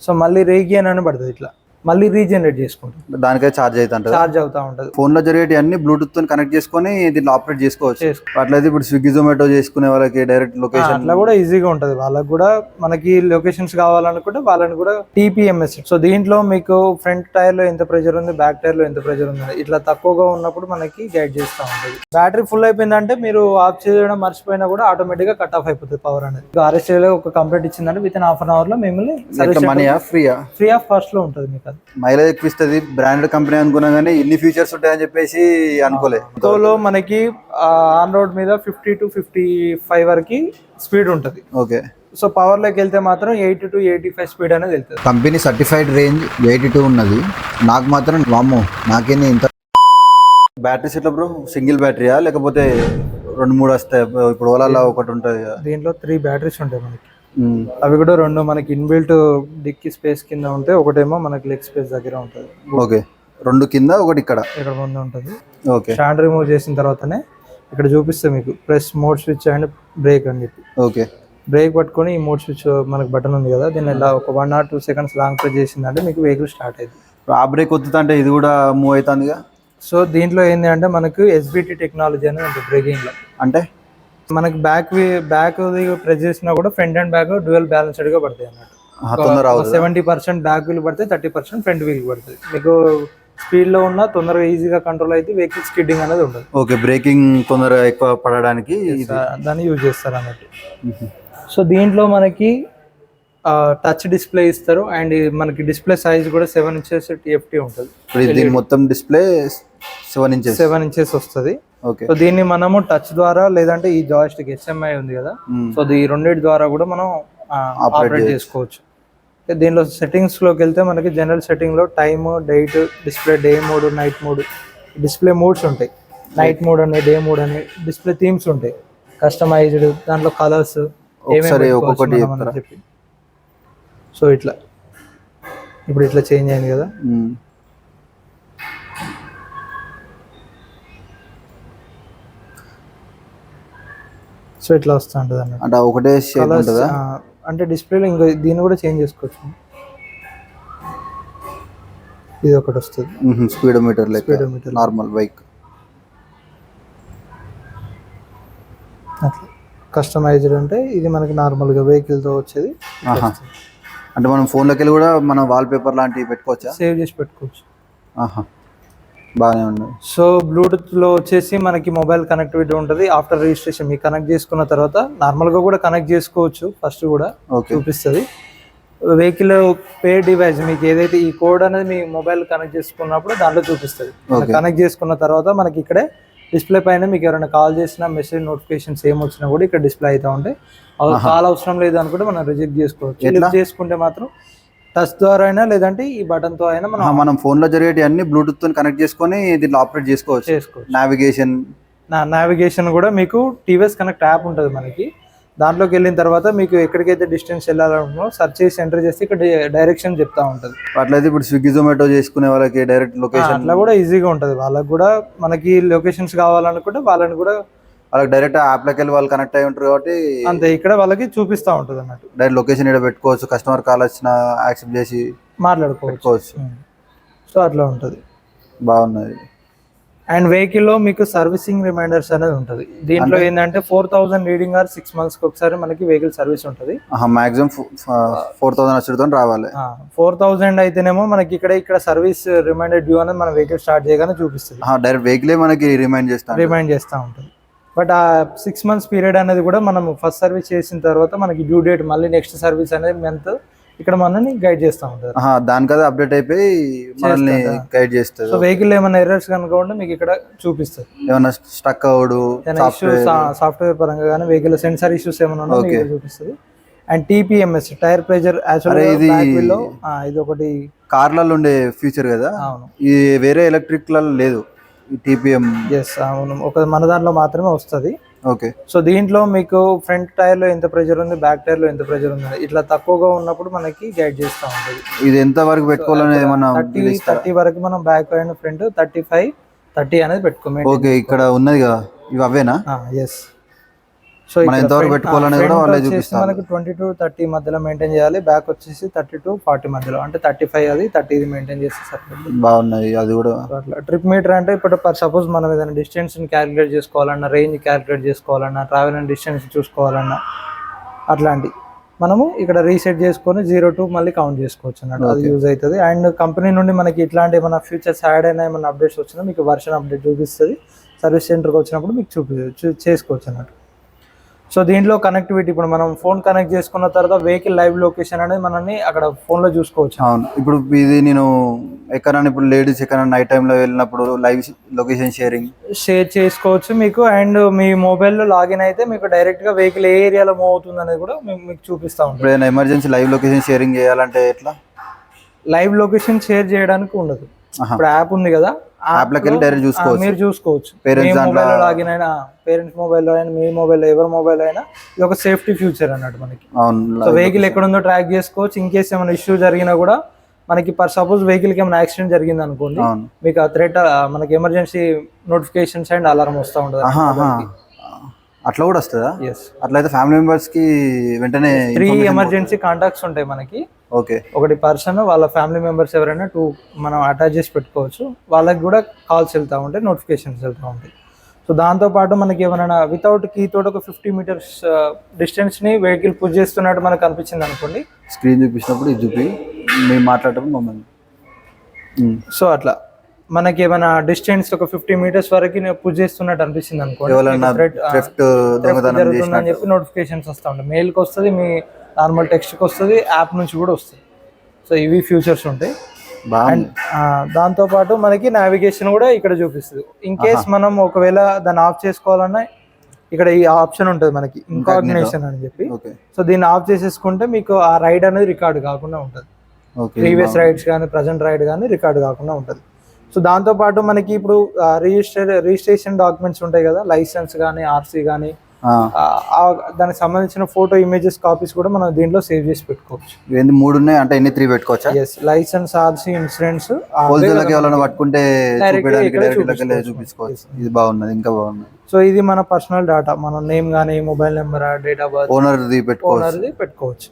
So మళ్ళీ రేగి అని పడుతుంది ఇట్లా. మళ్ళీ రీజనరేట్ చేసుకుంటుంది దానికైతే ఛార్జ్ అవుతుంటది. చార్జ్ అవుతా ఉంటుంది. ఫోన్లో జరిగేటి అన్ని బ్లూటూత్తో కనెక్ట్ చేసుకొని దీంట్లో ఆపరేట్ చేసుకోవచ్చు. చేసుకో అట్లయితే ఇప్పుడు స్విగ్గీ జొమాటో చేసుకునే వాళ్ళకి డైరెక్ట్ లొకేషన్ అట్లా కూడా ఈజీగా ఉంటది. వాళ్ళకి కూడా మనకి లొకేషన్స్ కావాలనుకుంటే వాళ్ళని కూడా టీపీఎంఎస్ సో దీంట్లో మీకు ఫ్రంట్ టైర్లో ఎంత ప్రెజర్ ఉంది బ్యాక్ టైర్లో ఎంత ప్రెజర్ ఉంది ఇట్లా తక్కువగా ఉన్నప్పుడు మనకి గైడ్ చేస్తూ ఉంటుంది. బ్యాటరీ ఫుల్ అయిపోయిందంటే మీరు ఆఫ్ చేయడం మర్చిపోయినా కూడా ఆటోమేటిక్గా కట్ ఆఫ్ అయిపోతుంది పవర్ అనేది. ఆర్ఎస్లో ఒక కంప్లీట్ ఇచ్చిందంటే విత్ ఇన్ హాఫ్ అన్ అవర్లో మిమ్మల్ని ఫ్రీ ఆఫ్ కాస్ట్లో ఉంటుంది మీకు మైలేజ్ ఎక్కువ ఇస్తుంది బ్రాండెడ్ కంపెనీ అనుకున్నా కానీ ఇన్ని ఫీచర్స్ ఉంటాయని చెప్పేసి అనుకోలే. తోలో మనకి ఆన్ రోడ్ మీద ఫిఫ్టీ టు ఫిఫ్టీ ఫైవ్ వరకు స్పీడ్ ఉంటుంది. ఓకే. సో పవర్లోకి వెళ్తే మాత్రం eighty to eighty five speed అనేది వెళ్తుంది. Company certified range eighty two ఉన్నది. నాకు మాత్రం వామ్మో నాకేంది ఇంత బ్యాటరీస్ ఎట్లా బ్రో సింగిల్ బ్యాటరీయా లేకపోతే రెండు మూడు వస్తాయి? ఇప్పుడు ఓలాలో ఒకటి ఉంటుంది. దీంట్లో త్రీ బ్యాటరీస్ ఉంటాయి మనకి. అవి కూడా రెండు మనకి ఇన్బిల్ట్ డిక్కీ స్పేస్ కింద ఉంటాయి ఒకటేమో మనకి లెగ్ స్పేస్ దగ్గర ఉంటుంది. ఓకే. రెండు కింద ఒకటి ఇక్కడ. ఇక్కడ ముందు ఉంటుంది. ఓకే. స్టాండ్ రిమూవ్ చేసిన తర్వాతనే ఇక్కడ చూపిస్తే మీకు. Press mode switch and brake అని చెప్పి. ఓకే. బ్రేక్ పట్టుకొని ఈ మోడ్ స్విచ్ మనకి బటన్ ఉంది కదా దీన్ని ఇలా ఒక one or two seconds long press చేసిందంటే మీకు వెహికల్ స్టార్ట్ అయింది ఆ బ్రేక్ వస్తుందంటే ఇది కూడా మూవ్ అవుతుందిగా? సో దీంట్లో ఏంటి అంటే మనకు ఎస్బిటి టెక్నాలజీ అనేది ఉంటుంది బ్రేకింగ్లో అంటే? మనకి బ్యాక్ బ్యాక్ ప్రెస్ చేసినా కూడా ఫ్రంట్ అండ్ బ్యాక్ డ్యూయల్ బ్యాలెన్స్డ్గా పడతాయి అన్నట్టు. అవుతుంది సెవెంటీ పర్సెంట్ బ్యాక్ వీల్ పడితే థర్టీ పర్సెంట్ ఫ్రంట్ వీల్ పడుతుంది. మీకు స్పీడ్లో ఉన్న తొందరగా ఈజీగా కంట్రోల్ అయితే వెహికల్ స్కిడ్డింగ్ అనేది ఉండదు. ఓకే బ్రేకింగ్ తొందరగా ఎక్కువ పడడానికి దాన్ని యూజ్ చేస్తారు అన్నట్టు. సో దీంట్లో మనకి టచ్ డిస్ప్లే ఇస్తారు. అండ్ మనకి డిస్ప్లే సైజ్ కూడా సెవెన్ ఇంచెస్ టిఎఫ్టీ ఉంటుంది. దీని మొత్తం display seven inches seven inches వస్తుంది. ఓకే సో దీన్ని మనము టచ్ ద్వారా లేదంటే ఈ జాయిస్టిక్ హెచ్ఎంఐ ఉంది కదా. సో ఈ రెండింటి ద్వారా కూడా మనం ఆపరేట్ చేసుకోవచ్చు. దీనిలో సెట్టింగ్స్లోకి వెళ్తే మనకి general సెట్టింగ్లో time date display day mode night mode display modes ఉంటాయి. నైట్ మోడ్ అని డే మోడ్ అని డిస్ప్లే థీమ్స్ ఉంటాయి. కస్టమైజ్డ్ దాంట్లో కలర్స్? చెప్పి. సో ఇట్లా. ఇప్పుడు ఇట్లా చేంజ్ అయింది కదా. సో ఇట్లా వస్తూ ఉంటుంది అన్నట్టు. అంటే ఒకటే కలర్స్ అంటే డిస్ప్లేలో ఇంకో దీన్ని కూడా చేంజ్ చేసుకోవచ్చు. ఇది ఒకటి వస్తుంది. Speedometer Speedometer. Normal bike. అట్లా. కస్టమైజ్డ్ అంటే ఇది మనకి నార్మల్గా వెహికల్తో వచ్చేది. అంటే మనం ఫోన్లోకి వెళ్ళి కూడా మనం వాల్ పేపర్ లాంటివి పెట్టుకోవచ్చా? సేవ్ చేసి పెట్టుకోవచ్చు. ఆహా. బాగానే ఉన్నది సో బ్లూటూత్లో వచ్చేసి మనకి మొబైల్ కనెక్టివిటీ ఉంటుంది. ఆఫ్టర్ రిజిస్ట్రేషన్ మీకు కనెక్ట్ చేసుకున్న తర్వాత నార్మల్గా కూడా కనెక్ట్ చేసుకోవచ్చు. ఫస్ట్ కూడా చూపిస్తుంది. వెహికల్ పే డివైస్ మీకు ఏదైతే ఈ కోడ్ అనేది మీ మొబైల్ కనెక్ట్ చేసుకున్నప్పుడు దాంట్లో చూపిస్తుంది. కనెక్ట్ చేసుకున్న తర్వాత మనకి ఇక్కడే డిస్ప్లే పైన మీకు ఎవరైనా కాల్ చేసినా మెసేజ్ నోటిఫికేషన్స్ ఏం వచ్చినా కూడా ఇక్కడ డిస్ప్లే అవుతా ఉంటాయి. కాల్ అవసరం లేదు అనుకుంటే మనం రిజెక్ట్ చేసుకోవచ్చు? లిఫ్ట్ చేసుకుంటే మాత్రం టచ్ ద్వారా అయినా లేదంటే ఈ బటన్తో అయినా మనం మనం ఫోన్లో జరిగేటి అన్ని బ్లూటూత్తో కనెక్ట్ చేసుకొని దీంట్లో ఆపరేట్ చేసుకోవచ్చు. చేసుకోవచ్చు. నావిగేషన్ నా నావిగేషన్ కూడా మీకు టీవీఎస్ కనెక్ట్ యాప్ ఉంటుంది మనకి. దాంట్లోకి వెళ్ళిన తర్వాత మీకు ఎక్కడికైతే డిస్టెన్స్ వెళ్ళాలనుకున్నో సెర్చ్ చేసి ఎంటర్ చేస్తే ఇక్కడ డైరెక్షన్ చెప్తా ఉంటుంది. అట్లయితే ఇప్పుడు స్విగ్గీ జొమాటో చేసుకునే వాళ్ళకి డైరెక్ట్ లొకేషన్ అట్లా కూడా ఈజీగా ఉంటుంది. వాళ్ళకి కూడా మనకి లొకేషన్స్ కావాలనుకుంటే వాళ్ళని కూడా వాళ్ళకి డైరెక్ట్ యాప్లోకి వెళ్ళి వాళ్ళు కనెక్ట్ అయి ఉంటారు కాబట్టి అంతే ఇక్కడ వాళ్ళకి చూపిస్తూ ఉంటుంది అన్నట్టు. డైరెక్ట్ లొకేషన్ ఇక్కడ పెట్టుకోవచ్చు కస్టమర్ కాల్ వచ్చిన యాక్సెప్ట్ చేసి మాట్లాడుకోవచ్చు. సో అట్లా ఉంటుంది. బాగున్నది అండ్ వెహికల్లో మీకు సర్వీసింగ్ రిమైండర్స్ అనేది ఉంటుంది. దీంట్లో ఏంటంటే four thousand reading or six మంత్స్కి ఒకసారి మనకి వెహికల్ సర్వీస్ ఉంటుంది. మాక్సిమం ఫోర్ థౌసండ్ వచ్చేతో రావాలి. ఫోర్ థౌసండ్ అయితేనేమో మనకి ఇక్కడ ఇక్కడ సర్వీస్ రిమైండర్ డ్యూ అనేది మన వెహికల్ స్టార్ట్ చేయగానే చూపిస్తుంది. డైరెక్ట్ వెహికలే మనకి రిమైండ్ చేస్తాను రిమైండ్ చేస్తూ ఉంటుంది. బట్ ఆ సిక్స్ మంత్స్ పీరియడ్ అనేది కూడా మనం ఫస్ట్ సర్వీస్ చేసిన తర్వాత మనకి డ్యూ డేట్ మళ్ళీ నెక్స్ట్ సర్వీస్ అనేది మంత్ ఇక్కడ మనల్ని గైడ్ చేస్తూ ఉంటారు. దానికదే అప్డేట్ అయిపోయి మనల్ని గైడ్ చేస్తుంది సో వెహికల్ ఏమైనా ఎర్రర్స్ కనుక ఉంటే మీకు ఇక్కడ చూపిస్తుంది ఏమన్నా స్టక్ అవుడు ఏమైనా సాఫ్ట్వేర్ పరంగా కానీ వెహికల్ సెన్సార్ ఇష్యూస్ ఏమైనా చూపిస్తుంది అండ్ టీపీఎంఎస్ టైర్ ప్రెజర్ ఇది- ఇది ఒకటి కార్లలో ఉండే ఫ్యూచర్ కదా? అవును. ఇది వేరే ఎలక్ట్రిక్ లేదు. టీపీఎం ఎస్ అవును. ఒక మన దాంట్లో మాత్రమే వస్తుంది. ఓకే సో దీంట్లో మీకు ఫ్రంట్ టైర్లో ఎంత ప్రెజర్ ఉంది బ్యాక్ టైర్లో ఎంత ప్రెజర్ ఉంది ఇట్లా తక్కువగా ఉన్నప్పుడు మనకి గైడ్ చేస్తూ ఉంటుంది. ఇది ఎంత వరకు పెట్టుకోవాలనేది థర్టీ థర్టీ వరకు మనం back and front thirty five thirty అనేది పెట్టుకోమే ఓకే ఇక్కడ ఉన్నది కదా ఇవి అవేనా? ఎస్ సో మనం ఎంతవరకు పెట్టుకోవాలనేది కూడా వాళ్ళే చూపిస్తారు. మనకి ట్వంటీ టు థర్టీ మధ్యలో మెయింటైన్ చేయాలి. బ్యాక్ వచ్చేసి థర్టీ టు ఫార్టీ మధ్యలో. అంటే థర్టీ ఫైవ్ అది థర్టీ ఇది మెయింటైన్ చేస్తే సరిపోతుంది. బాగున్నది అది కూడా. అట్లా. ట్రిప్ మీటర్ అంటే ఇప్పుడు పర్ సపోజ్ మనం ఏదైనా డిస్టెన్స్ క్యాలిక్యులేట్ చేసుకోవాలన్నా రేంజ్ క్యాలిక్యులేట్ చేసుకోవాలన్నా ట్రావెల్ అండ్ డిస్టెన్స్ చూసుకోవాలన్నా అట్లాంటి. మనము ఇక్కడ రీసెట్ చేసుకొని జీరో టు మళ్ళీ కౌంట్ చేసుకోవచ్చు అన్నట్టు. అది యూజ్ అవుతుంది. అండ్ కంపెనీ నుండి మనకి ఇట్లాంటి మన ఫ్యూచర్స్ యాడ్ అయినా ఏమైనా అప్డేట్స్ వచ్చినా మీకు వర్షన్ అప్డేట్ చూపిస్తుంది. సర్వీస్ సెంటర్కి వచ్చినప్పుడు మీకు చూపి చేసుకోవచ్చు అన్నట్టు. సో దీంట్లో కనెక్టివిటీ ఇప్పుడు మనం ఫోన్ కనెక్ట్ చేసుకున్న తర్వాత వెహికల్ లైవ్ లొకేషన్ అనేది మనల్ని అక్కడ ఫోన్లో చూసుకోవచ్చు. అవును. ఇప్పుడు ఇది నేను ఎక్కడైనా ఇప్పుడు లేడీస్ ఎక్కడైనా నైట్ టైంలో వెళ్ళినప్పుడు లైవ్ లొకేషన్ షేరింగ్ షేర్ చేసుకోవచ్చు మీకు అండ్ మీ మొబైల్లో లాగిన్ అయితే మీకు డైరెక్ట్గా వెహికల్ ఏ ఏరియాలో మూవ్ అవుతుంది అనేది కూడా మేము మీకు చూపిస్తూ ఉంటాం. ఇప్పుడు ఏదైనా ఎమర్జెన్సీ లైవ్ లొకేషన్ షేరింగ్ చేయాలంటే ఎట్లా? లైవ్ లొకేషన్ షేర్ చేయడానికి ఉండదు. ఇప్పుడు యాప్ ఉంది కదా ఆ App లోకి వెళ్ళి ఆ, చూసుకోవచ్చు. మీరు చూసుకోవచ్చు. దాంట్లో- మొబైల్ లాగిన్ అయినా పేరెంట్స్ మొబైల్ అయినా మీ మొబైల్ ఎవరి మొబైల్ అయినా ఇది ఒక సేఫ్టీ ఫ్యూచర్ అన్నట్టు మనకి. సో వెహికల్ ఎక్కడ ఉందో ట్రాక్ చేసుకోవచ్చు. ఇన్ కేస్ ఏమైనా ఇష్యూ జరిగినా కూడా మనకి పర్ సపోజ్ వెహికల్కి ఏమైనా యాక్సిడెంట్ జరిగింది అనుకోండి మీకు ఆ థ్రెట్ మనకి ఎమర్జెన్సీ నోటిఫికేషన్స్ అండ్ అలారం వస్తూ ఉంటుంది. అట్లా కూడా వస్తుందా? ఎస్ అట్లయితే ఫ్యామిలీ మెంబర్స్కి వెంటనే త్రీ ఎమర్జెన్సీ కాంటాక్ట్స్ ఉంటాయి మనకి. ఓకే. ఒకటి పర్సన్ వాళ్ళ ఫ్యామిలీ మెంబర్స్ ఎవరైనా టూ మనం అటాచ్ చేసి పెట్టుకోవచ్చు. వాళ్ళకి కూడా కాల్స్ వెళ్తూ ఉంటాయి నోటిఫికేషన్స్ వెళ్తూ ఉంటాయి. సో దాంతోపాటు మనకి ఏమైనా వితౌట్ కీ తోటి ఒక ఫిఫ్టీ మీటర్స్ డిస్టెన్స్ని వెహికల్ పుష్ చేస్తున్నట్టు మనకు అనిపించింది అనుకోండి. స్క్రీన్ చూపించినప్పుడు ఇది చూపి మేము మాట్లాడటం మమ్మల్ని. సో అట్లా. మనకి ఏమైనా డిస్టెన్స్ ఒక ఫిఫ్టీ మీటర్స్ వరకు పుష్ చేస్తున్నట్టు అనిపించింది అనుకోండి. చేసినట్టు. చెప్పి నోటిఫికేషన్స్ వస్తూ ఉంటాయి. మెయిల్కి వస్తుంది మీ నార్మల్ టెక్స్ట్కి వస్తుంది యాప్ నుంచి కూడా వస్తుంది. సో ఇవి ఫ్యూచర్స్ ఉంటాయి. ఆ, దాంతోపాటు మనకి నావిగేషన్ కూడా ఇక్కడ చూపిస్తుంది. ఇన్ కేస్ మనం ఒకవేళ దాన్ని ఆఫ్ చేసుకోవాలన్నా ఇక్కడ ఈ ఆప్షన్ ఉంటుంది మనకి ఇన్కాగ్నేషన్ అని చెప్పి. సో దీన్ని ఆఫ్ చేసేసుకుంటే మీకు ఆ రైడ్ అనేది రికార్డ్ కాకుండా ఉంటుంది. ప్రీవియస్ రైడ్స్ కానీ ప్రజెంట్ రైడ్ కానీ రికార్డ్ కాకుండా ఉంటుంది. సో దాంతోపాటు మనకి ఇప్పుడు రిజిస్టర్ రిజిస్ట్రేషన్ డాక్యుమెంట్స్ ఉంటాయి కదా లైసెన్స్ కానీ ఆర్సీ కానీ దానికి సంబంధించిన ఫోటో ఇమేజెస్ కాపీస్ కూడా మనం దీంట్లో సేవ్ చేసి పెట్టుకోవచ్చు. ఏంది మూడు ఉన్నాయి అంటే ఎన్ని త్రీ పెట్టుకోవచ్చా? ఎస్ లైసెన్స్ ఆర్సీ ఇన్సూరెన్స్ హోల్సేల్కి ఎవరైనా పట్టుకుంటే చూపించుకోవచ్చు. ఇది బాగున్నది ఇంకా బాగున్నది. సో ఇది మన పర్సనల్ డేటా మన నేమ్ కానీ mobile number date of birth ఓనర్ది పెట్టుకోవచ్చు. ఓనర్ది పెట్టుకోవచ్చు.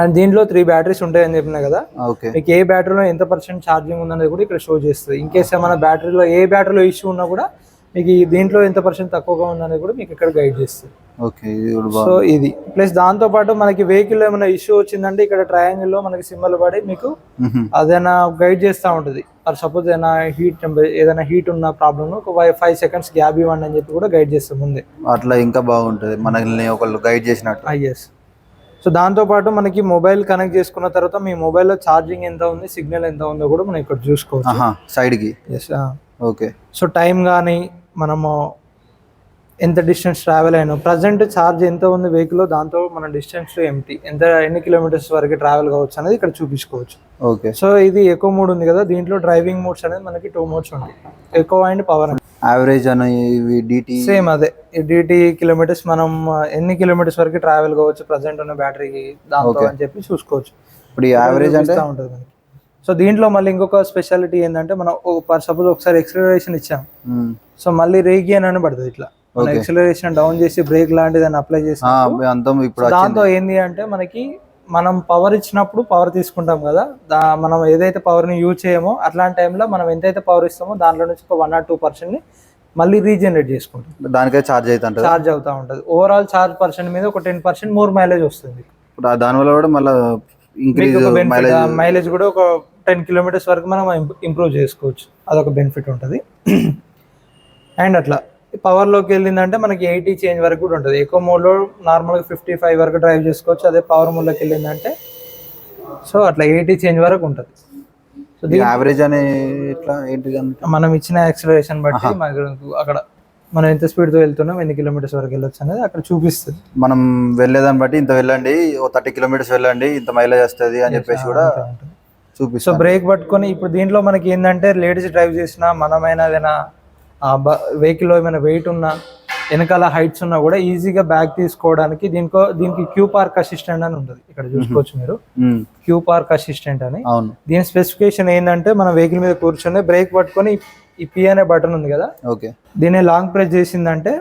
అండ్ దీంట్లో త్రీ బ్యాటరీస్ ఉంటాయని చెప్పిన కదా ఓకే మీకు ఏ బ్యాటరీలో ఎంత పర్సెంట్ ఛార్జింగ్ ఉందనేది కూడా ఇక్కడ షో చేస్తుంది. ఇన్ కేస్ ఏమైనా బ్యాటరీలో ఏ బ్యాటరీలో ఇష్యూ ఉన్నా కూడా మీకు దీంట్లో ఎంత పర్సెంట్ తక్కువగా ఉందనేది కూడా మీకు ఇక్కడ గైడ్ చేస్తుంది. ఓకే సో ఇది. ప్లస్ దాంతో పాటు మనకి వెహికల్ ఏమైనా ఇష్యూ వచ్చిందంటే ఇక్కడ triangle లో మనకి సింబల్ పడి మీకు. అదైనా గైడ్ చేస్తూ ఉంటుంది. సపోజ్ ఏదైనా హీట్ ఏదైనా హీట్ ఉన్న ప్రాబ్లమ్ ఒక ఫైవ్ సెకండ్స్ గ్యాప్ ఇవ్వండి అని చెప్పి కూడా గైడ్ చేస్తుంది ముందే. అట్లా ఇంకా బాగుంటది. మనల్ని ఒకళ్ళు గైడ్ చేసినట్టు. ఐఎస్ సో దాంతోపాటు మనకి మొబైల్ కనెక్ట్ చేసుకున్న తర్వాత మీ మొబైల్లో ఛార్జింగ్ ఎంత ఉంది సిగ్నల్ ఎంత ఉందో కూడా మనం ఇక్కడ చూసుకోవచ్చు. ఆహా సైడ్కి. Yes okay. సో టైం కానీ మనము ఎంత డిస్టెన్స్ ట్రావెల్ అయినా ప్రజెంట్ ఛార్జ్ ఎంత ఉంది వెహికల్ దాంతో మన డిస్టెన్స్ ఎంటీ ఎంత ఎన్ని కిలోమీటర్స్ వరకు ట్రావెల్ కావచ్చు అనేది ఇక్కడ చూపించుకోవచ్చు. ఓకే సో ఇది ఎకో మోడ్ ఉంది కదా దీంట్లో డ్రైవింగ్ మోడ్స్ అనేది మనకి టూ మోడ్స్ ఉంటాయి. ఎకో అండ్ పవర్ యావరేజ్ అని ఇవి డిటి సేమ్ అదే. డిటి కిలోమీటర్స్ మనం ఎన్ని కిలోమీటర్స్ వరకు ట్రావెల్ కావచ్చు ప్రజెంట్ ఉన్న బ్యాటరీకి దాంతో. అని చెప్పి చూసుకోవచ్చు. ఇప్పుడు ఈ యావరేజ్ అంటే? ఉంటుంది మనకి. సో దీంట్లో మళ్ళీ ఇంకొక స్పెషాలిటీ ఏంటంటే మనం పర్ సపోజ్ ఒకసారి ఎక్సలరేషన్ ఇచ్చాం. మ్, సో మళ్ళీ రేగియన్ అని పడుతుంది ఇట్లా. ఎక్సలరేషన్ డౌన్ చేసి బ్రేక్ లాంటిది అని అప్లై చేసి దాంతో ఏంది అంటే మనకి మనం పవర్ ఇచ్చినప్పుడు పవర్ తీసుకుంటాం కదా దా మనం ఏదైతే పవర్ని యూజ్ చేయమో అట్లాంటి టైంలో మనం ఎంతైతే పవర్ ఇస్తామో దాంట్లో నుంచి ఒక వన్ ఆర్ టూ పర్సెంట్ని మళ్ళీ రీజనరేట్ చేసుకుంటాం. దానికే ఛార్జ్ అవుతుంటది చార్జ్ అవుతా ఉంటుంది. ఓవరాల్ చార్జ్ పర్సెంట్ మీద ఒక టెన్ పర్సెంట్ మోర్ మైలేజ్ వస్తుంది. దానివల్ల కూడా మళ్ళీ మైలేజ్ కూడా ఒక టెన్ కిలోమీటర్స్ వరకు మనం ఇంప్రూవ్ చేసుకోవచ్చు. అదొక బెనిఫిట్ ఉంటుంది. అండ్ అట్లా. పవర్లోకి వెళ్ళిందంటే మనకి ఎయిటీ చేంజ్ వరకు కూడా ఉంటుంది. ఎక్కువ మోడ్లో నార్మల్గా ఫిఫ్టీ ఫైవ్ వరకు డ్రైవ్ చేసుకోవచ్చు. అదే పవర్ మోడ్లోకి వెళ్ళిందంటే సో అట్లా ఎయిటీ చేంజ్ వరకు ఉంటుంది. సో దీని యావరేజ్ అనే ఇట్లా మనం ఇచ్చిన యాక్సిలరేషన్ బట్టి మనకు అక్కడ మనం ఎంత స్పీడ్తో వెళ్తున్నాం ఎన్ని కిలోమీటర్స్ వరకు వెళ్ళొచ్చు అనేది అక్కడ చూపిస్తుంది. మనం వెళ్ళేదాన్ని బట్టి ఇంత వెళ్ళండి ఓ థర్టీ కిలోమీటర్స్ వెళ్ళండి ఇంత మైలేజ్ వస్తుంది అని చెప్పేసి కూడా. సో బ్రేక్ పట్టుకొని ఇప్పుడు దీంట్లో మనకి ఏంటంటే లేడీస్ డ్రైవ్ చేసినా మనమైనా ఏదైనా వెహికల్లో ఏమైనా వెయిట్ ఉన్నా వెనకాల హైట్స్ ఉన్నా కూడా ఈజీగా బ్యాగ్ తీసుకోవడానికి దీనికో దీనికి క్యూ పార్క్ అసిస్టెంట్ అని ఉంటుంది. ఇక్కడ చూసుకోవచ్చు మీరు. క్యూ పార్క్ అసిస్టెంట్ అని. అవును. దీని స్పెసిఫికేషన్ ఏంటంటే మన వెహికల్ మీద కూర్చొని బ్రేక్ పట్టుకొని ఈ పి అనే బటన్ ఉంది కదా? ఓకే. దీన్ని లాంగ్ ప్రెస్ చేసిందంటే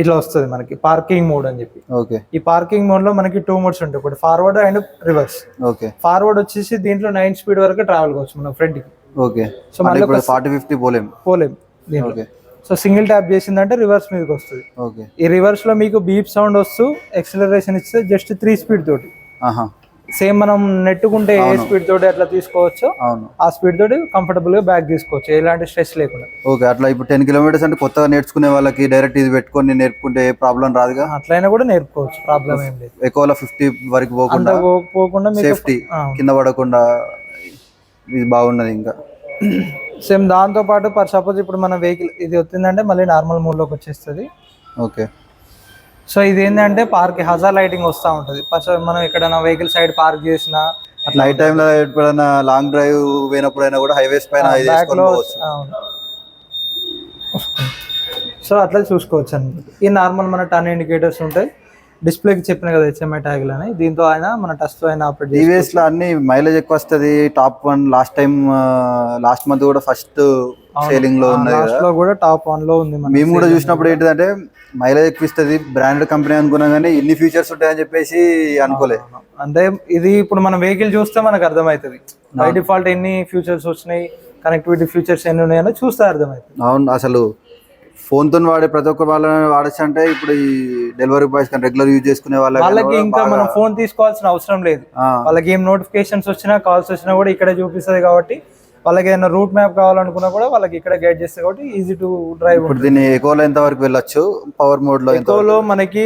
ఇట్లా వస్తుంది మనకి పార్కింగ్ మోడ్ అని చెప్పి. ఓకే. ఈ పార్కింగ్ మోడ్లో మనకి టూ మోడ్స్ ఉంటాయి. ఒకటి forward and reverse okay. Forward వచ్చేసి దీంట్లో నైన్ స్పీడ్ వరకు ట్రావెల్ కావచ్చు మనం ఫ్రంట్కి. ఓకే. సో మళ్ళీ ఫార్టీ ఫిఫ్టీ పోలేం. పోలేం దీంట్లో. సో సింగిల్ ట్యాప్ చేసిందంటే రివర్స్ మీదకి వస్తుంది. ఓకే. ఈ రివర్స్లో మీకు బీప్ సౌండ్ వస్తూ ఎక్సలరేషన్ ఇస్తే జస్ట్ త్రీ స్పీడ్ తోటి. ఆహా. సేమ్ మనం నెట్టుకుంటే ఏ స్పీడ్ తోటి అట్లా తీసుకోవచ్చో అవును. ఆ స్పీడ్ తోటి కంఫర్టబుల్గా బ్యాక్ తీసుకోవచ్చు. ఎలాంటి స్ట్రెస్ లేకుండా. ఓకే అట్లా ఇప్పుడు టెన్ కిలోమీటర్స్ అంటే కొత్తగా నేర్చుకునే వాళ్ళకి డైరెక్ట్ ఇది పెట్టుకొని నేర్పుకుంటే ఏ ప్రాబ్లం రాదుగా? అట్లయినా కూడా నేర్పుకోవచ్చు ప్రాబ్లం ఏం లేదు. ఎక్కువ ఫిఫ్టీ వరకు పోకుండా పోకుండా సేఫ్టీ కింద పడకుండా ఇది బాగున్నది ఇంకా. సేమ్ దాంతో పాటు పర్ సపోజ్ ఇప్పుడు మన వెహికల్ ఇది వచ్చిందంటే మళ్ళీ నార్మల్ మోడ్లోకి వచ్చేస్తుంది. ఓకే. సో ఇది ఏంటంటే పార్క్ హజార్ లైటింగ్ వస్తూ ఉంటుంది. ఫస్ట్ మనం ఎక్కడైనా వెహికల్ సైడ్ పార్క్ చేసినా అట్లా నైట్ టైంలో ఎప్పుడైనా లాంగ్ డ్రైవ్ పోయినప్పుడైనా కూడా హైవేస్ పైన లో. సో అట్లా చూసుకోవచ్చు అండి ఈ నార్మల్ మన టర్న్ ఇండికేటర్స్ ఉంటాయి. డిస్ప్లేకి చెప్పిన కదా హెచ్ఎంఐ ట్యాగ్లు అని. దీంతో అయినా మన టచ్తో అయినా ఆపరేట్ టీవీఎస్లో అన్ని మైలేజ్ ఎక్కువ వస్తుంది. Top one last time last month కూడా ఫస్ట్ సేలింగ్లో లాస్ట్లో కూడా టాప్ వన్లో ఉంది మేము కూడా చూసినప్పుడు ఏంటిదంటే మైలేజ్ ఎక్కువ ఇస్తుంది బ్రాండెడ్ కంపెనీ అనుకున్నాం కానీ ఇన్ని ఫీచర్స్ ఉంటాయని చెప్పేసి అనుకోలే. అంటే ఇది ఇప్పుడు మన వెహికల్ చూస్తే మనకు అర్థమవుతుంది. బై డిఫాల్ట్ ఎన్ని ఫ్యూచర్స్ వచ్చినాయి కనెక్టివిటీ ఫీచర్స్ ఎన్ని ఉన్నాయని చూస్తే అర్థమవుతుంది. అవును అసలు ఫోన్తో వాడే ప్రతి ఒక్క వాళ్ళని వాడచ్చు అంటే ఇప్పుడు ఈ డెలివరీ బాయ్స్ కానీ రెగ్యులర్ యూజ్ చేసుకునే వాళ్ళకి ఇంకా మనం ఫోన్ తీసుకోవాల్సిన అవసరం లేదు. వాళ్ళకి ఏం నోటిఫికేషన్స్ వచ్చినా కాల్స్ వచ్చినా కూడా ఇక్కడే చూపిస్తుంది కాబట్టి వాళ్ళకి ఏదైనా రూట్ మ్యాప్ కావాలనుకున్నా కూడా వాళ్ళకి ఇక్కడ గైడ్ చేస్తుంది కాబట్టి ఈజీ టు డ్రైవ్ ఇప్పుడు దీన్ని ఎకోలో ఎంత వరకు వెళ్ళొచ్చు? పవర్ మోడ్లో ఎక్కువలో మనకి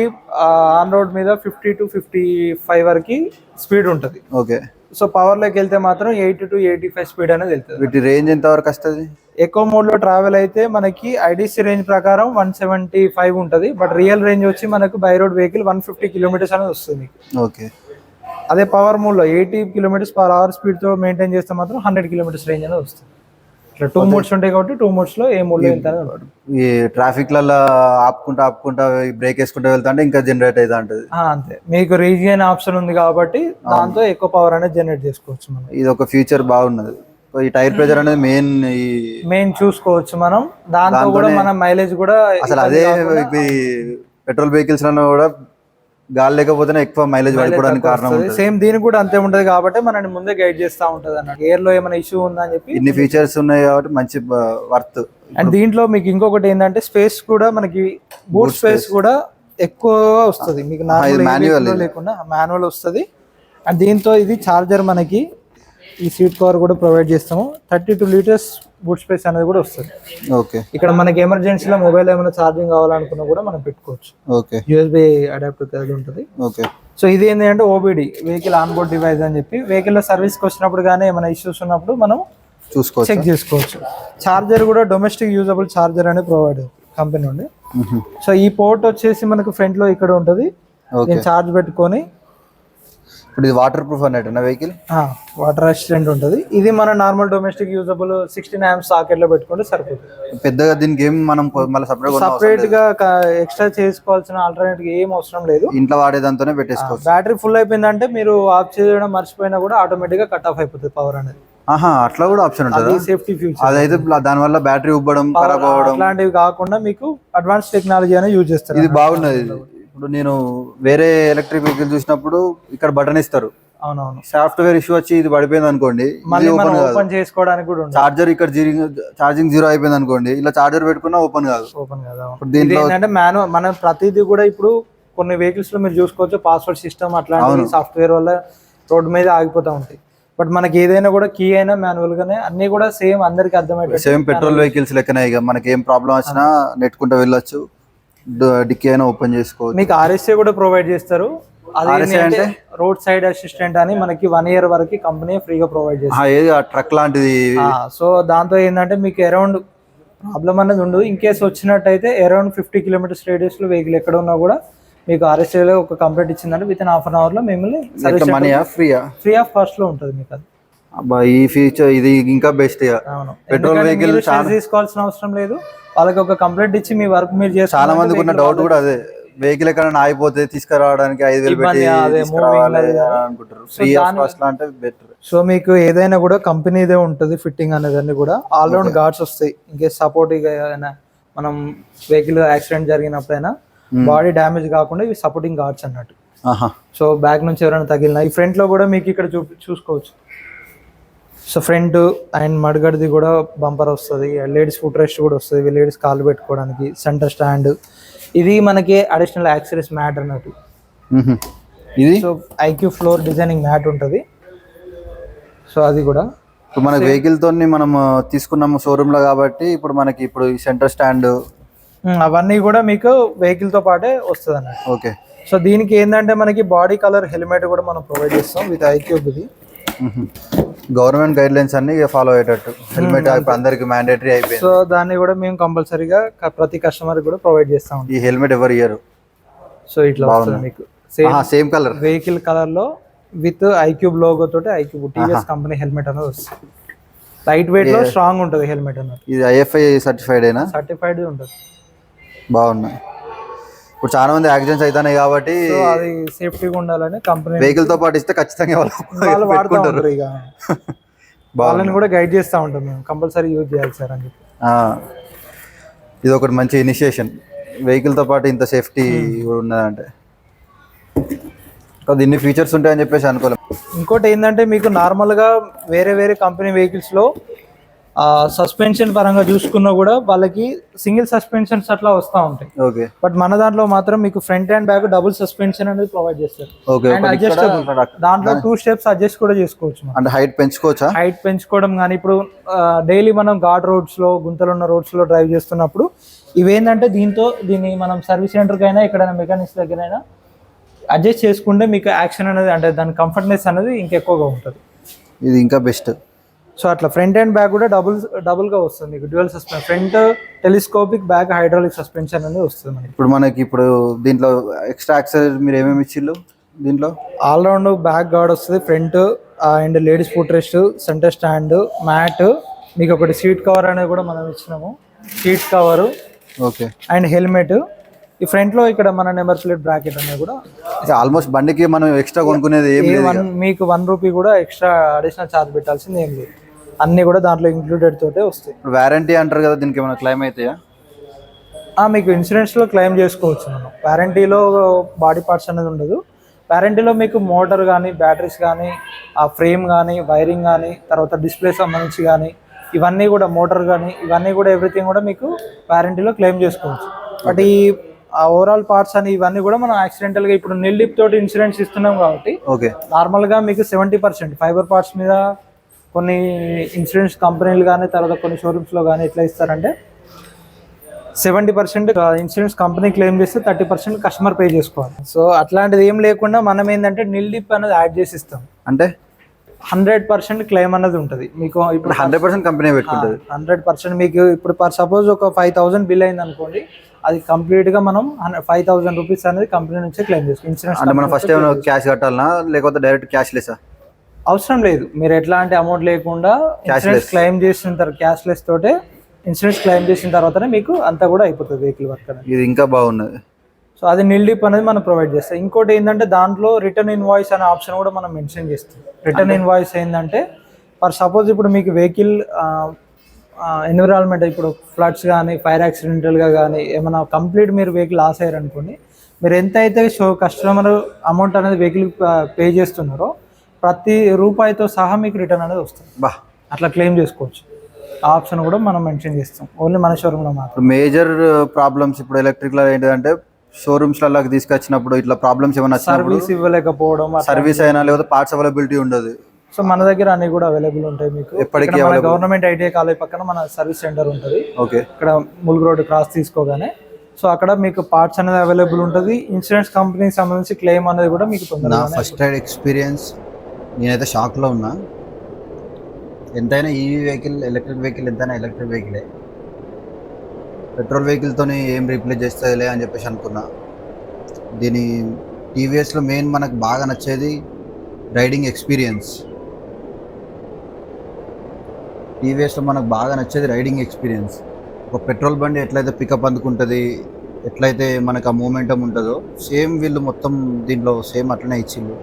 ఆన్ రోడ్ మీద ఫిఫ్టీ టు ఫిఫ్టీ ఫైవ్ వరకు స్పీడ్ ఉంటుంది. ఓకే. సో పవర్లోకి వెళ్తే మాత్రం eighty to eighty five speed అనేది వెళ్తుంది. వీటి రేంజ్ ఎంత వరకు వస్తుంది? ఎక్కువ మోడ్లో ట్రావెల్ అయితే మనకి ఐడిసి రేంజ్ ప్రకారం వన్ సెవెంటీ ఫైవ్ ఉంటుంది. బట్ రియల్ రేంజ్ వచ్చి మనకు by road vehicle one fifty kilometres అనేది వస్తుంది. ఓకే. అదే పవర్ మోడ్లో ఎయిటీ కిలోమీటర్స్ పర్ అవర్ స్పీడ్తో మెయింటైన్ చేస్తే మాత్రం హండ్రెడ్ కిలోమీటర్స్ రేంజ్ అనేది వస్తుంది. ఇట్లా టూ మోడ్స్ ఉంటాయి కాబట్టి టూ మోడ్స్లో ఏ మోడ్లో ఎంత. ఈ ట్రాఫిక్లలో ఆపుకుంటా ఆపుకుంటా బ్రేక్ వేసుకుంటా వెళ్తా అంటే ఇంకా జనరేట్ అవుతా ఉంటది అంతే. మీకు రీజియన్ ఆప్షన్ ఉంది కాబట్టి దాంతో ఎక్కువ పవర్ అనేది జనరేట్ చేసుకోవచ్చు మనం. ఇది ఒక ఫ్యూచర్ బాగున్నది. ఈ టైర్ ప్రెజర్ అనేది మెయిన్ ఈ మెయిన్ చూసుకోవచ్చు మనం. దాంతో కూడా మన మైలేజ్ కూడా అసలు అదే పెట్రోల్ వెహికల్స్ కూడా గాలి లేకపోతేనే ఎక్కువ మైలేజ్ పడిపోవడానికి కారణం సేమ్ దీనికి కూడా అంతే ఉంటది కాబట్టి మనల్ని ముందే గైడ్ చేస్తా ఉంటది అన్నట్టు. ఎయిర్లో ఏమైనా ఇష్యూ ఉందా అని చెప్పి ఇన్ని ఫీచర్స్ ఉన్నాయి కాబట్టి మంచి వర్త్ అండ్ దీంట్లో మీకు ఇంకొకటి ఏంటంటే స్పేస్ కూడా మనకి బూట్ స్పేస్ కూడా ఎక్కువ వస్తుంది. మీకు ఇది. లేకుండా మాన్యువల్ వస్తుంది. అండ్ దీంతో ఇది చార్జర్ మనకి ఈ సీట్ కవర్ కూడా ప్రొవైడ్ చేస్తాము. Thirty two litres boot space అనేది కూడా వస్తుంది. ఓకే. ఇక్కడ మనకి ఎమర్జెన్సీలో మొబైల్ ఏమైనా ఛార్జింగ్ కావాలనుకున్నా కూడా మనం పెట్టుకోవచ్చు. ఓకే. యూఎస్బి అడాప్టర్ అది ఉంటుంది. ఓకే. సో ఇది ఏంటి అంటే OBD vehicle on board device అని చెప్పి వెహికల్లో సర్వీస్కి వచ్చినప్పుడు కానీ ఏమైనా ఇష్యూస్ ఉన్నప్పుడు మనం చూసుకోవచ్చు? చెక్ చేసుకోవచ్చు. చార్జర్ కూడా డొమెస్టిక్ యూజబుల్ చార్జర్ అని ప్రొవైడ్ కంపెనీ నుండి సో ఈ పోర్ట్ వచ్చేసి మనకు ఫ్రంట్లో ఇక్కడ ఉంటుంది. చార్జ్ పెట్టుకొని ఇప్పుడు ఇది వాటర్ ప్రూఫ్ అన్నట్టు వెహికల్ వాటర్ అసిస్టెంట్ ఉంటుంది. ఇది మన normal domestic usable sixteen amps సాకెట్లో పెట్టుకుంటే సరిపోతుంది. పెద్దగా దీనికి ఏం మనం మళ్ళీ సపరేట్ సపరేట్గా ఎక్స్ట్రా చేసుకోవాల్సిన ఆల్టర్నేట్ ఏం అవసరం లేదు. ఇంట్లో వాడేదాంతోనే పెట్టేసుకోవచ్చు. బ్యాటరీ ఫుల్ అయిపోయిందంటే మీరు ఆఫ్ చేయడం మర్చిపోయినా కూడా ఆటోమేటిక్గా కట్ ఆఫ్ అయిపోతుంది పవర్ అనేది. ఆహా అట్లా కూడా ఆప్షన్ ఉంటుందా? సేఫ్టీ ఫ్యూచర్ అదైతే దాని వల్ల బ్యాటరీ ఉబ్బడం ఖరాబ్ అవ్వడం. అట్లాంటివి కాకుండా మీకు అడ్వాన్స్ టెక్నాలజీ అనేది యూజ్ చేస్తారు. ఇది బాగున్నది. ఇది. ఇప్పుడు నేను వేరే ఎలక్ట్రిక్ వెహికల్ చూసినప్పుడు ఇక్కడ బటన్ ఇస్తారు. అవునవును. సాఫ్ట్వేర్ ఇష్యూ వచ్చి ఇది పడిపోయింది అనుకోండి మళ్ళీ మనం ఓపెన్ చేసుకోవడానికి కూడా చార్జర్ ఇక్కడ చార్జింగ్ జీరో అయిపోయింది అనుకోండి ఇలా చార్జర్ పెట్టుకున్నా ఓపెన్ కాదు. ఓపెన్ కదా ఇప్పుడు ఇది దీంట్లో ఏంటంటే మాన్యువల్ మనం ప్రతిదీ కూడా ఇప్పుడు కొన్ని వెహికల్స్లో మీరు చూసుకోవచ్చు పాస్వర్డ్ సిస్టమ్ అట్లాంటి సాఫ్ట్వేర్ వల్ల రోడ్డు మీద ఆగిపోతూ ఉంటాయి. బట్ మనకి ఏదైనా కూడా కీ అయినా మాన్యువల్ గానే అన్ని కూడా సేమ్ అందరికి అర్థమయ్యేటట్టు సేమ్ పెట్రోల్ వెహికల్స్ లెక్కనే ఇక మనకి ఏం ప్రాబ్లం వచ్చినా నెట్టుకుంటూ వెళ్ళొచ్చు. డిక్కీ అయినా ఓపెన్ చేసుకోవచ్చు. మీకు ఆర్ఎస్ఏ కూడా ప్రొవైడ్ చేస్తారు. అంటే రోడ్ సైడ్ అసిస్టెంట్ అని మనకి వన్ ఇయర్ వరకు కంపెనీ ఫ్రీగా ప్రొవైడ్ చేస్తారు. ఆ, ఏది? ఆ ట్రక్ లాంటిది. సో దాంతో ఏంటంటే మీకు అరౌండ్ ప్రాబ్లం అనేది ఉండదు. ఇన్ కేసు వచ్చినట్టయితే అరౌండ్ ఫిఫ్టీ కిలోమీటర్స్ రేడియస్లో వెహికల్ ఎక్కడ ఉన్నా కూడా మీకు RSA లో ఒక కంప్లీట్ ఇచ్చిందంటే విత్ ఇన్ హాఫ్ అన్ అవర్లో మిమ్మల్ని ఫ్రీ ఆఫ్ కాస్ట్లో ఉంటుంది మీకు అది. అబ్బా ఈ ఫీచర్ ఇది ఇంకా బెస్ట్ మీరు stress తీసుకోవాల్సిన అవసరం లేదు. వాళ్ళకి ఒక కంప్లైంట్ ఇచ్చి మీ వర్క్ మీరు చేస్తే చాలా మందికి ఉన్న డౌట్ కూడా అదే. వెహికల్ ఎక్కడైనా ఆగిపోతే తీసుకురావడానికి ఐదు వేలు పెట్టి అనుకుంటారు. ఫ్రీ ఆఫ్ కాస్ట్ అంటే బెటర్ సో మీకు ఏదైనా కూడా కంపెనీదే ఉంటుంది ఫిట్టింగ్ అనేది కూడా. ఆల్రౌండ్ గార్డ్స్ వస్తాయి. ఇంకే సపోర్ట్ ఏదైనా మనం వెహికల్ యాక్సిడెంట్ జరిగినప్పుడైనా బాడీ డ్యామేజ్ కాకుండా ఇవి సపోర్టింగ్ గార్డ్స్ అన్నట్టు. సో బ్యాక్ నుంచి ఎవరైనా తగిలినా ఈ ఫ్రంట్లో కూడా మీకు ఇక్కడ చూ చూసుకోవచ్చు. సో ఫ్రంట్ అండ్ మడగడిది కూడా బంపర్ వస్తుంది లేడీస్ ఫుట్ రెస్ట్ కూడా వస్తుంది లేడీస్ కాలు పెట్టుకోవడానికి సెంటర్ స్టాండ్. ఇది మనకి అడిషనల్ యాక్సరీస్ మ్యాట్ అన్నట్టు. ఇది? So IQ floor designing mat ఉంటుంది. సో అది కూడా. ఇప్పుడు మన వెహికల్ తోని మనం తీసుకున్నాము షోరూమ్లో కాబట్టి ఇప్పుడు మనకి ఇప్పుడు ఈ సెంటర్ స్టాండ్. అవన్నీ కూడా మీకు వెహికల్తో పాటే వస్తుంది అన్నట్టు ఓకే. సో దీనికి ఏంటంటే మనకి బాడీ కలర్ హెల్మెట్ కూడా మనం ప్రొవైడ్ చేస్తాం విత్ ఐక్యూబ్ ఇది. గవర్నమెంట్ గైడ్ లైన్స్ అన్ని ఫాలో అయ్యేటట్టు. హెల్మెట్ అందరికి మ్యాండేటరీ అయిపోయింది. సో దాన్ని కూడా మేము కంపల్సరీగా ప్రతి కస్టమర్ కూడా ప్రొవైడ్ చేస్తా ఈ హెల్మెట్ ఎవరు ఇయ్యరు? సో ఇట్లా వస్తుంది మీకు. సేమ్ సేమ్ కలర్ వెహికల్ కలర్లో విత్ ఐక్యూబ్ లోగో తోటి ఐక్యూబ్ టీవీఎస్ కంపెనీ హెల్మెట్ అనేది వస్తుంది. లైట్ వెయిట్లో స్ట్రాంగ్ ఉంటుంది హెల్మెట్ అనేది. ఇది ఐఎఫ్ఐ సర్టిఫైడ్ అయినా సర్టిఫైడ్ ఉంటుంది. బాగున్నాయి ఇప్పుడు చాలా మంది యాక్సిడెంట్స్ అవుతున్నాయి కాబట్టి అది సేఫ్టీగా ఉండాలని కంపెనీ వెహికల్తో పాటు ఇస్తే ఖచ్చితంగా వాళ్ళు ఉంటారు ఇక. వాళ్ళని కూడా గైడ్ చేస్తూ ఉంటాం మేము. కంపల్సరీ యూజ్ చేయాలి సార్ అని చెప్పి. ఇది ఒకటి మంచి ఇనిషియేషన్. వెహికల్తో పాటు ఇంత సేఫ్టీ ఉన్నదంటే. కాదు ఇన్ని ఫీచర్స్ ఉంటాయని చెప్పేసి అనుకోలేం. ఇంకోటి ఏంటంటే మీకు నార్మల్గా వేరే వేరే కంపెనీ వెహికల్స్లో సస్పెన్షన్ పరంగా చూసుకున్నా కూడా వాళ్ళకి సింగిల్ సస్పెన్షన్స్ అట్లా వస్తూ ఉంటాయి. ఓకే. బట్ మన దాంట్లో మాత్రం మీకు front and back double suspension అనేది ప్రొవైడ్ చేస్తారు. ఓకే అండ్ అడ్జస్టబుల్ దాంట్లో టూ స్టెప్స్ అడ్జస్ట్ కూడా చేసుకోవచ్చు అంటే హైట్ పెంచుకోవచ్చా? హైట్ పెంచుకోవడం కానీ ఇప్పుడు డైలీ మనం ఘాట్ రోడ్స్లో గుంతలు ఉన్న రోడ్స్లో డ్రైవ్ చేస్తున్నప్పుడు ఇవేంటంటే దీంతో దీన్ని మనం సర్వీస్ సెంటర్కి అయినా ఎక్కడైనా మెకానిక్స్ దగ్గరైనా అడ్జస్ట్ చేసుకుంటే మీకు యాక్షన్ అనేది అంటే దాని కంఫర్ట్నెస్ అనేది ఇంకెక్కువగా ఉంటుంది. ఇది ఇంకా బెస్ట్ సో అట్లా ఫ్రంట్ అండ్ బ్యాక్ కూడా డబుల్ డబుల్గా వస్తుంది. మీకు dual suspension front telescopic back hydraulic suspension అనేది వస్తుంది మనకి. ఇప్పుడు మనకి ఇప్పుడు దీంట్లో ఎక్స్ట్రా యాక్సెసరీస్ మీరు ఏమేమి ఇచ్చిళ్ళు దీంట్లో? ఆల్ రౌండ్ బ్యాక్ గార్డ్ వస్తుంది front and ladies foot rest centre stand mat. మీకు ఒకటి సీట్ కవర్ అనేది కూడా మనం ఇచ్చినాము. Seat cover. Okay. And helmet. ఈ ఫ్రంట్లో ఇక్కడ మన నెంబర్ ప్లేట్ బ్రాకెట్ అనేది కూడా. ఆల్మోస్ట్ బండికి మనం ఎక్స్ట్రా కొనుక్కునేది ఏం మీకు వన్ రూపీ కూడా ఎక్స్ట్రా అడిషనల్ ఛార్జ్ పెట్టాల్సింది ఏం లేదు. అన్ని కూడా దాంట్లో ఇంక్లూడెడ్ తోటే వస్తాయి. ఇప్పుడు వారంటీ అంటారు కదా దీనికి ఏమైనా క్లైమ్ అవుతాయా ఆ, మీకు ఇన్సూరెన్స్లో క్లెయిమ్ చేసుకోవచ్చు మనం. వారంటీలో బాడీ పార్ట్స్ అనేది ఉండదు. వారంటీలో మీకు మోటార్ కానీ బ్యాటరీస్ కానీ ఆ ఫ్రేమ్ కానీ వైరింగ్ కానీ తర్వాత డిస్ప్లే సంబంధించి కానీ ఇవన్నీ కూడా మోటార్ కానీ ఇవన్నీ కూడా ఎవ్రీథింగ్ కూడా మీకు వారంటీలో క్లెయిమ్ చేసుకోవచ్చు. బట్ ఈ ఓవరాల్ పార్ట్స్ అని ఇవన్నీ కూడా మనం accidental గా ఇప్పుడు నిల్డిప్ తోటి ఇన్సూరెన్స్ ఇస్తున్నాం కాబట్టి ఓకే నార్మల్గా మీకు సెవెంటీ పర్సెంట్ ఫైబర్ పార్ట్స్ మీద కొన్ని ఇన్సూరెన్స్ కంపెనీలు కానీ తర్వాత కొన్ని షోరూమ్స్లో కానీ ఎట్లా ఇస్తారంటే seventy percent insurance company claim చేస్తే థర్టీ పర్సెంట్ కస్టమర్ పే చేసుకోవాలి. సో అట్లాంటిది ఏం లేకుండా మనం ఏంటంటే నిల్ డిప్ అనేది యాడ్ చేసి ఇస్తాం. అంటే? హండ్రెడ్ పర్సెంట్ క్లెయిమ్ అనేది ఉంటుంది. మీకు ఇప్పుడు హండ్రెడ్ పర్సెంట్ కంపెనీ పెట్టుకుంటుంది. హండ్రెడ్ పర్సెంట్ మీకు ఇప్పుడు పర్ సపోజ్ ఒక ఫైవ్ థౌసండ్ బిల్ అయింది అనుకోండి అది కంప్లీట్గా మనం ఫైవ్ థౌసండ్ రూపీస్ అనేది కంపెనీ నుంచే క్లెయిమ్ చేసుకో ఇన్సూరెన్స్ అంటే మనం ఫస్ట్ ఏమైనా క్యాష్ కట్టాలనా? లేకపోతే డైరెక్ట్ క్యాష్ లెసా అవసరం లేదు. మీరు ఎట్లాంటి అమౌంట్ లేకుండా ఇన్సూరెన్స్ క్లెయిమ్ చేసిన తర్వాత క్యాష్ లెస్ తోటే ఇన్సూరెన్స్ క్లెయిమ్ చేసిన తర్వాతనే మీకు అంతా కూడా అయిపోతుంది వెహికల్ వర్క్ అనేది. ఇది ఇంకా బాగున్నది. సో అది నిల్ డిప్ అనేది మనం ప్రొవైడ్ చేస్తాం. ఇంకోటి ఏంటంటే దాంట్లో రిటర్న్ ఇన్వాయిస్ అనే ఆప్షన్ కూడా మనం మెన్షన్ చేస్తాం. రిటర్న్ ఇన్వాయిస్ ఏంటంటే ఫర్ సపోజ్ ఇప్పుడు మీకు వెహికల్ ఎన్విరాన్మెంట్ ఇప్పుడు ఫ్లడ్స్ కానీ ఫైర్ యాక్సిడెంటల్గా కానీ ఏమైనా కంప్లీట్ మీరు వెహికల్ లాస్ అయ్యారు అనుకోండి మీరు ఎంత అయితే షో కస్టమర్ అమౌంట్ అనేది వెహికల్ పే చేస్తున్నారో ప్రతి రూపాయితో సహా మీకు రిటర్న్ అనేది వస్తుంది. బా. అట్లా క్లెయిమ్ చేసుకోవచ్చు. ఆ ఆప్షన్ కూడా మనం మెన్షన్ చేస్తాం. ఓన్లీ మన షోరూమ్లో మాత్రం మేజర్ ప్రాబ్లమ్స్ ఇప్పుడు ఎలక్ట్రిక్లో ఏంటంటే షోరూమ్స్ లకి తీసుకొచ్చినప్పుడు ఇట్లా ప్రాబ్లమ్స్ ఏమైనా సర్వీస్ ఇవ్వలేకపోవడం సర్వీస్ అయినా లేకపోతే పార్ట్స్ అవైలబిలిటీ ఉండదు. సో మన దగ్గర అన్ని కూడా అవైలబుల్ ఉంటాయి మీకు. ఎప్పటికీ. గవర్నమెంట్ ఐటీఐ కాలేజ్ పక్కన మన సర్వీస్ సెంటర్ ఉంటుంది. ఓకే. ఇక్కడ ములుగు రోడ్ క్రాస్ తీసుకోగానే. సో అక్కడ మీకు పార్ట్స్ అనేది అవైలబుల్ ఉంటుంది. ఇన్సూరెన్స్ కంపెనీకి సంబంధించి క్లెయిమ్ అనేది కూడా మీకు ఫస్ట్ ఎక్స్పీరియన్స్ నేనైతే షాక్లో ఉన్నా. ఎంతైనా ఈవీ వెహికల్ ఎలక్ట్రిక్ వెహికల్ ఎంతైనా ఎలక్ట్రిక్ వెహికలే పెట్రోల్ వెహికల్తోని ఏం రీప్లేస్ చేస్తుందిలే అని చెప్పేసి అనుకున్నా. దీని టీవీఎస్లో మెయిన్ మనకు బాగా నచ్చేది రైడింగ్ ఎక్స్పీరియన్స్ టీవీఎస్లో మనకు బాగా నచ్చేది రైడింగ్ ఎక్స్పీరియన్స్ ఒక పెట్రోల్ బండి ఎట్లయితే పికప్ అందుకుంటుంది ఎట్లయితే మనకు ఆ మూమెంటం ఉంటుందో సేమ్ వీళ్ళు మొత్తం దీంట్లో సేమ్ అట్లనే ఇచ్చిండు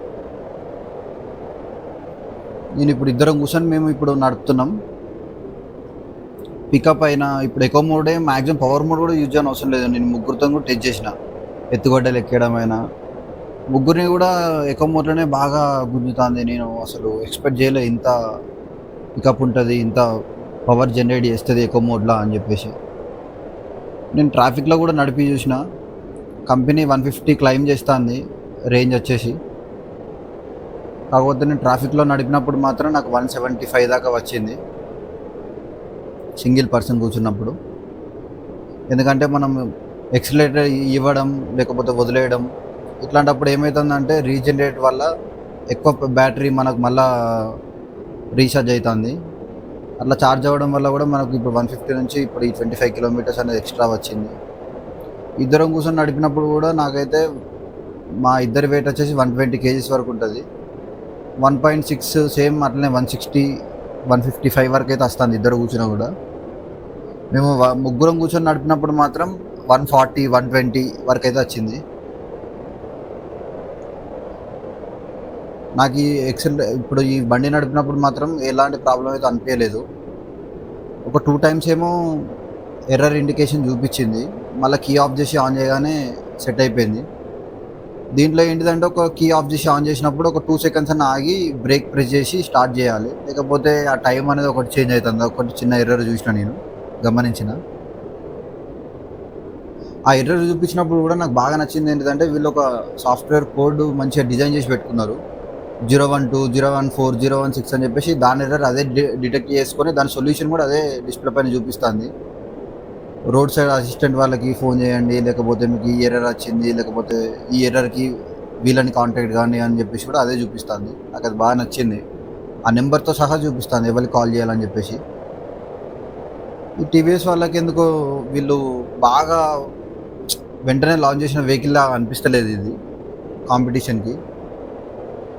నేను ఇప్పుడు ఇద్దరం కూర్చొని మేము ఇప్పుడు నడుపుతున్నాం. పికప్ అయినా ఇప్పుడు ఎకో మోడే మ్యాక్సిమం పవర్ మోడ్ కూడా యూజ్ చేయని అవసరం లేదు. నేను ముగ్గురితో కూడా టెస్ట్ చేసిన. ఎత్తుగడ్డలు ఎక్కడమైనా ముగ్గురిని కూడా ఎకో మోడ్లోనే బాగా గుంజుతుంది. నేను అసలు ఎక్స్పెక్ట్ చేయలే ఇంత పికప్ ఉంటుంది ఇంత పవర్ జనరేట్ చేస్తుంది ఎక్కువ మోడ్లో అని చెప్పేసి. నేను ట్రాఫిక్లో కూడా నడిపి చూసిన. కంపెనీ వన్ ఫిఫ్టీ క్లైమ్ చేస్తుంది రేంజ్ వచ్చేసి. కాకపోతే నేను ట్రాఫిక్లో నడిపినప్పుడు మాత్రం నాకు వన్ సెవెంటీ ఫైవ్ దాకా వచ్చింది. సింగిల్ పర్సన్ కూర్చున్నప్పుడు. ఎందుకంటే మనం ఎక్సిలేటర్ ఇవ్వడం లేకపోతే వదిలేయడం ఇట్లాంటప్పుడు ఏమవుతుందంటే రీజనరేట్ వల్ల ఎక్కువ బ్యాటరీ మనకు మళ్ళా రీఛార్జ్ అవుతుంది అట్లా ఛార్జ్ అవ్వడం వల్ల కూడా మనకు ఇప్పుడు వన్ ఫిఫ్టీ నుంచి ఇప్పుడు ఈ ట్వంటీ ఫైవ్ కిలోమీటర్స్ అనేది ఎక్స్ట్రా వచ్చింది. ఇద్దరం కూర్చొని నడిపినప్పుడు కూడా నాకైతే మా ఇద్దరి వెయిట్ వచ్చేసి వన్ ట్వంటీ కేజీస్ వరకు ఉంటుంది. వన్ పాయింట్ సిక్స్ సేమ్ అట్లనే one sixty one fifty five వరకు అయితే వస్తుంది ఇద్దరు కూర్చున్నా కూడా. మేము ముగ్గురం కూర్చొని నడిపినప్పుడు మాత్రం వన్ ఫార్టీ వన్ ట్వంటీ వరకు అయితే వచ్చింది. నాకు ఈ ఎక్సెల్ ఇప్పుడు ఈ బండి నడిపినప్పుడు మాత్రం ఎలాంటి ప్రాబ్లం అయితే అనిపించలేదు. ఒక టూ టైమ్స్ ఏమో ఎర్రర్ ఇండికేషన్ చూపించింది. మళ్ళీ కీ ఆఫ్ చేసి ఆన్ చేయగానే సెట్ అయిపోయింది. దీంట్లో ఏంటిదంటే ఒక కీ ఆఫ్ చేసి ఆన్ చేసినప్పుడు ఒక టూ సెకండ్స్ అన్న ఆగి బ్రేక్ ప్రెస్ చేసి స్టార్ట్ చేయాలి. లేకపోతే ఆ టైం అనేది ఒకటి చేంజ్ అవుతుంది. ఒకటి చిన్న ఎర్రర్ చూసిన నేను గమనించిన. ఆ ఎర్రర్ చూపించినప్పుడు కూడా నాకు బాగా నచ్చింది ఏంటంటే వీళ్ళు ఒక సాఫ్ట్వేర్ కోడ్ మంచిగా డిజైన్ చేసి పెట్టుకున్నారు. Zero one two zero one four zero one six అని చెప్పేసి దాని ఎర్రర్ అదే డిటెక్ట్ చేసుకొని దాని సొల్యూషన్ కూడా అదే డిస్ప్లే పైన చూపిస్తుంది. రోడ్ సైడ్ అసిస్టెంట్ వాళ్ళకి ఫోన్ చేయండి లేకపోతే మీకు ఈ ఎర్రర్ వచ్చింది లేకపోతే ఈ ఎర్రర్కి వీళ్ళని కాంటాక్ట్ కానీ అని చెప్పేసి కూడా అదే చూపిస్తుంది. నాకు అది బాగా నచ్చింది. ఆ నెంబర్తో సహా చూపిస్తుంది ఎవరికి కాల్ చేయాలని చెప్పేసి. ఈ టీవీఎస్ వాళ్ళకి ఎందుకో వీళ్ళు బాగా వెంటనే లాంచ్ చేసిన వెహికల్ లాగా అనిపిస్తలేదు ఇది కాంపిటీషన్కి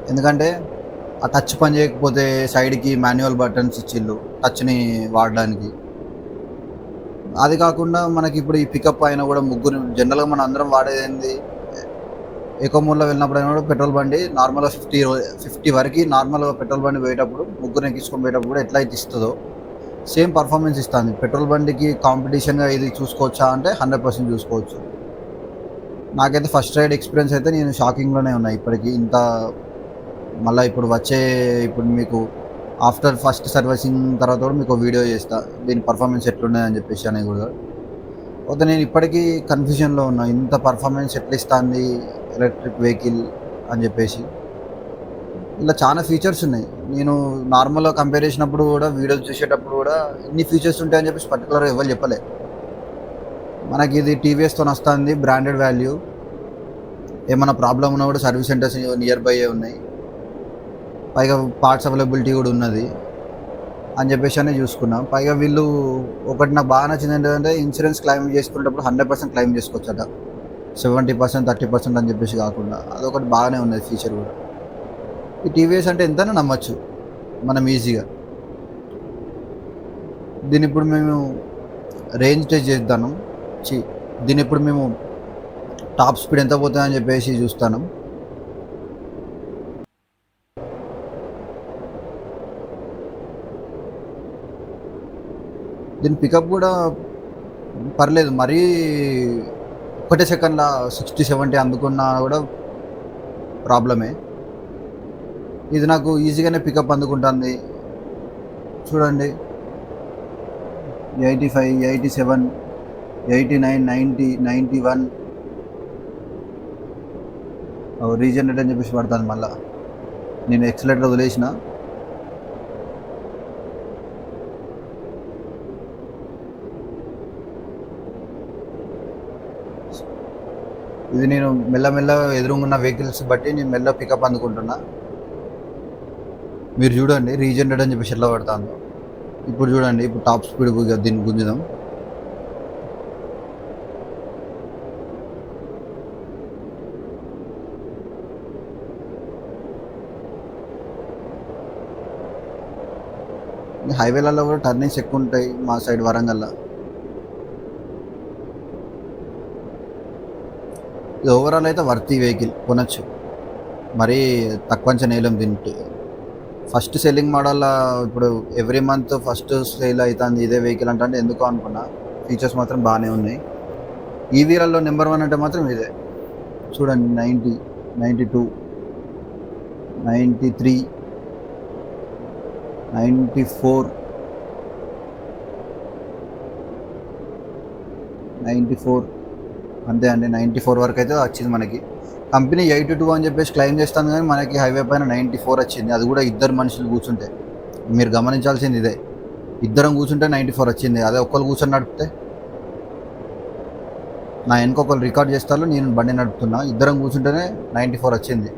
ఎందుకంటే ఆ టచ్ పని చేయకపోతే సైడ్కి మాన్యువల్ బటన్స్ ఇచ్చిళ్ళు టచ్ని వాడడానికి. అది కాకుండా మనకి ఇప్పుడు ఈ పికప్ అయినా కూడా ముగ్గురు జనరల్గా మనం అందరం వాడేది ఏంది ఎకోమూర్లో వెళ్ళినప్పుడు అయినా కూడా పెట్రోల్ బండి నార్మల్గా ఫిఫ్టీ ఫిఫ్టీ వరకు నార్మల్గా పెట్రోల్ బండి పోయేటప్పుడు ముగ్గురు ఎక్కించుకొని పోయేటప్పుడు కూడా ఎట్లా అయితే ఇస్తుందో సేమ్ పర్ఫార్మెన్స్ ఇస్తుంది. పెట్రోల్ బండికి కాంపిటీషన్గా ఇది చూసుకోవచ్చా అంటే హండ్రెడ్ పర్సెంట్ చూసుకోవచ్చు. నాకైతే ఫస్ట్ రైడ్ ఎక్స్పీరియన్స్ అయితే నేను షాకింగ్లోనే ఉన్నాయి ఇప్పటికి. ఇంత మళ్ళీ ఇప్పుడు వచ్చే ఇప్పుడు మీకు ఆఫ్టర్ ఫస్ట్ సర్వీసింగ్ తర్వాత కూడా మీకు వీడియో చేస్తా. దీని పర్ఫార్మెన్స్ ఎట్లున్నాయి అని చెప్పేసి అనేది కూడా. అయితే నేను ఇప్పటికీ కన్ఫ్యూజన్లో ఉన్నా. ఇంత పర్ఫార్మెన్స్ ఎట్లా ఇస్తుంది ఎలక్ట్రిక్ వెహికల్ అని చెప్పేసి. ఇలా చాలా ఫీచర్స్ ఉన్నాయి. నేను నార్మల్గా కంపేర్ చేసినప్పుడు కూడా వీడియోలు చూసేటప్పుడు కూడా ఇన్ని ఫీచర్స్ ఉంటాయని చెప్పేసి పర్టికులర్గా ఎవరు చెప్పలే. మనకి ఇది టీవీఎస్తో వస్తుంది బ్రాండెడ్ వాల్యూ ఏమైనా ప్రాబ్లం ఉన్నా కూడా సర్వీస్ సెంటర్స్ నియర్ బై ఉన్నాయి. పైగా పార్ట్స్ అవైలబిలిటీ కూడా ఉన్నది అని చెప్పేసి అని చూసుకున్నాం. పైగా వీళ్ళు ఒకటి నాకు బాగా నచ్చింది ఏంటంటే ఇన్సూరెన్స్ క్లెయిమ్ చేసుకునేటప్పుడు హండ్రెడ్ పర్సెంట్ క్లెయిమ్ చేసుకోవచ్చట. సెవెంటీ పర్సెంట్ థర్టీ పర్సెంట్ అని చెప్పేసి కాకుండా అదొకటి బాగానే ఉన్నది ఫీచర్ కూడా. ఈ టీవీఎస్ అంటే ఎంతైనా నమ్మచ్చు మనం ఈజీగా దీని ఇప్పుడు మేము రేంజ్ టెస్ట్ చేద్దాను దీని ఇప్పుడు మేము టాప్ స్పీడ్ ఎంత పోతుందని చెప్పేసి చూస్తాను. దీని పికప్ కూడా పర్లేదు. మరీ ఒకటే సెకండ్ల సిక్స్టీ సెవెంటీ అందుకున్నా కూడా ప్రాబ్లమే ఇది నాకు ఈజీగానే పికప్ అందుకుంటుంది. చూడండి. Eighty five eighty seven eighty nine ninety ninety one regenerate అని చెప్పేసి పడుతుంది మళ్ళీ. నేను ఎక్సలేటర్ వదిలేసిన. ఇది నేను మెల్లమెల్ల ఎదురుగున్న వెహికల్స్ బట్టి నేను మెల్ల పికప్ అందుకుంటున్నా. మీరు చూడండి రీజనరేట్ అని చెప్పేసి ఎట్లా పడతాను ఇప్పుడు చూడండి ఇప్పుడు టాప్ స్పీడ్ దీన్ని గుంజుదాం. హైవేలలో కూడా టర్నింగ్స్ ఎక్కువ ఉంటాయి మా సైడ్ వరంగల్లో. ఇది ఓవరాల్ అయితే వర్తి వెహికల్ కొనచ్చు. మరీ తక్కువ నేలం దీనికి. ఫస్ట్ సెల్లింగ్ మోడల్ ఇప్పుడు ఎవ్రీ మంత్ ఫస్ట్ సేల్ అవుతుంది ఇదే వెహికల్ అంటే ఎందుకు అనుకున్నా. ఫీచర్స్ మాత్రం బాగానే ఉన్నాయి. ఈవీలలో నెంబర్ వన్ అంటే మాత్రం ఇదే. చూడండి ninety ninety two ninety three ninety four ninety four అంతే అండి నైంటీ ఫోర్ వరకు అయితే వచ్చింది మనకి. కంపెనీ ఎయిటీ టూ అని చెప్పేసి క్లెయిమ్ చేస్తాను కానీ మనకి హైవే పైన నైంటీ ఫోర్ వచ్చింది. అది కూడా ఇద్దరు మనుషులు కూర్చుంటే. మీరు గమనించాల్సింది ఇదే. ఇద్దరం కూర్చుంటే నైంటీ ఫోర్ వచ్చింది. అదే ఒక్కరు కూర్చొని నడిపితే? నా వెనక ఒకరు రికార్డ్ చేస్తారు నేను బండి నడుపుతున్నా. ఇద్దరం కూర్చుంటేనే నైంటీ ఫోర్ వచ్చింది.